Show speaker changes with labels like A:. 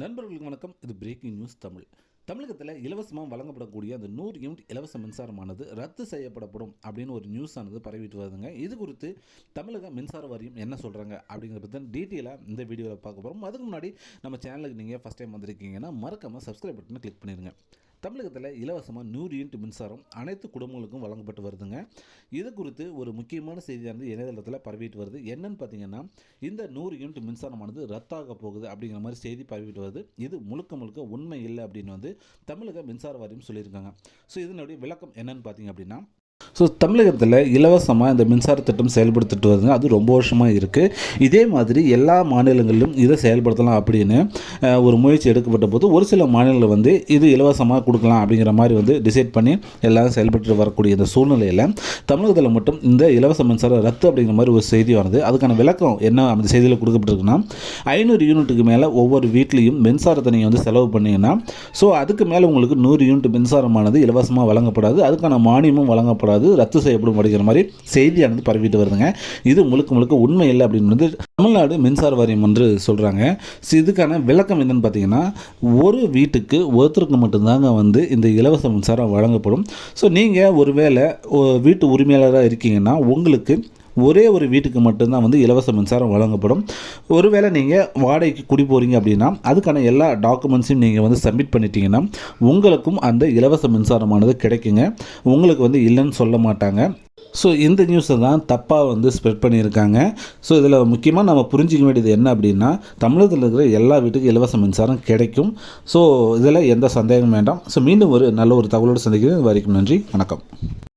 A: நண்பர்களுக்கு வணக்கம். இது பிரேக்கிங் நியூஸ் தமிழ். தமிழகத்தில் இலவசமாக வழங்கப்படக்கூடிய அந்த நூறு யூனிட் இலவச மின்சாரமானது ரத்து செய்யப்படப்படும் அப்படின்னு ஒரு நியூஸ் ஆனது பரவிட்டு வருதுங்க. இது குறித்து தமிழக மின்சார வாரியம் என்ன சொல்கிறாங்க அப்படிங்கிறத பற்றி டீட்டெயிலாக இந்த வீடியோவில் பார்க்க போகிறோம் அதுக்கு முன்னாடி நம்ம சேனலுக்கு நீங்கள் ஃபஸ்ட் டைம் வந்திருக்கீங்கன்னா மறக்காமல் சப்ஸ்கிரைப் பட்டனை கிளிக் பண்ணிடுங்க தமிழகத்தில் இலவசமாக நூறு யூனிட் மின்சாரம் அனைத்து குடும்பங்களுக்கும் வழங்கப்பட்டு வருதுங்க. இது குறித்து ஒரு முக்கியமான செய்தியானது இணையதளத்தில் பரவிட்டு வருது. என்னன்னு பார்த்தீங்கன்னா இந்த நூறு யூனிட் மின்சாரமானது ரத்தாக போகுது அப்படிங்கிற மாதிரி செய்தி பரவிட்டு வருது. இது முழுக்க முழுக்க உண்மை இல்லை அப்படின்னு வந்து தமிழக மின்சார வாரியம் சொல்லியிருக்காங்க. ஸோ இதனுடைய விளக்கம் என்னன்னு பார்த்தீங்க அப்படின்னா ஸோ தமிழகத்தில் இலவசமாக இந்த மின்சார திட்டம் செயல்படுத்திட்டு வருதுங்க. அது ரொம்ப வருஷமாக இருக்குது இதே மாதிரி எல்லா மாநிலங்களிலும் இதை செயல்படுத்தலாம் அப்படின்னு ஒரு முயற்சி எடுக்கப்பட்ட போது ஒரு சில மாநிலங்கள் வந்து இது இலவசமாக கொடுக்கலாம் அப்படிங்கிற மாதிரி வந்து டிசைட் பண்ணி எல்லாரும் செயல்பட்டு வரக்கூடிய இந்த சூழ்நிலையில் தமிழகத்தில் மட்டும் இந்த இலவச மின்சாரம் ரத்து அப்படிங்கிற மாதிரி ஒரு செய்தி வருது. அதுக்கான விளக்கம் என்ன அந்த செய்தியில் கொடுக்கப்பட்டிருக்குன்னா ஐநூறு யூனிட்டுக்கு மேலே ஒவ்வொரு வீட்லேயும் மின்சாரத்தை நீங்கள் வந்து செலவு பண்ணீங்கன்னா ஸோ அதுக்கு மேலே உங்களுக்கு நூறு யூனிட் மின்சாரமானது இலவசமாக வழங்கப்படாது. அதுக்கான மானியமும் வழங்கப்படாது. ரத்து செய்யப்படும் அப்படிங்கிற மாதிரி செய்தியானது பரவிட்டு வருதுங்க. இது முழுக்க முழுக்க உண்மை இல்லை அப்படின்னு வந்து தமிழ்நாடு மின்சார வாரியம் என்று சொல்கிறாங்க ஸோ இதுக்கான விளக்கம் என்னன்னு பார்த்தீங்கன்னா ஒரு வீட்டுக்கு ஒருத்தருக்கு மட்டும்தாங்க வந்து இந்த இலவச மின்சாரம் வழங்கப்படும். ஸோ நீங்கள் ஒருவேளை வீட்டு உரிமையாளராக இருக்கீங்கன்னா உங்களுக்கு ஒரே ஒரு வீட்டுக்கு மட்டும்தான் வந்து இலவச மின்சாரம் வழங்கப்படும். ஒருவேளை நீங்கள் வாடகைக்கு குடி போகிறீங்க அப்படின்னா அதுக்கான எல்லா டாக்குமெண்ட்ஸையும் நீங்கள் வந்து சப்மிட் பண்ணிட்டீங்கன்னா உங்களுக்கும் அந்த இலவச மின்சாரமானது கிடைக்குங்க. உங்களுக்கு வந்து இல்லைன்னு சொல்ல மாட்டாங்க. ஸோ இந்த நியூஸை தான் தப்பாக வந்து ஸ்ப்ரெட் பண்ணியிருக்காங்க. ஸோ இதில் முக்கியமாக நம்ம புரிஞ்சிக்க வேண்டியது என்ன அப்படின்னா தமிழகத்தில் இருக்கிற எல்லா வீட்டுக்கும் இலவச மின்சாரம் கிடைக்கும். ஸோ இதில் எந்த சந்தேகமும் வேண்டாம். ஸோ மீண்டும் ஒரு நல்ல ஒரு தகவலோடு சந்திக்கிறேன். வரைக்கும் நன்றி. வணக்கம்.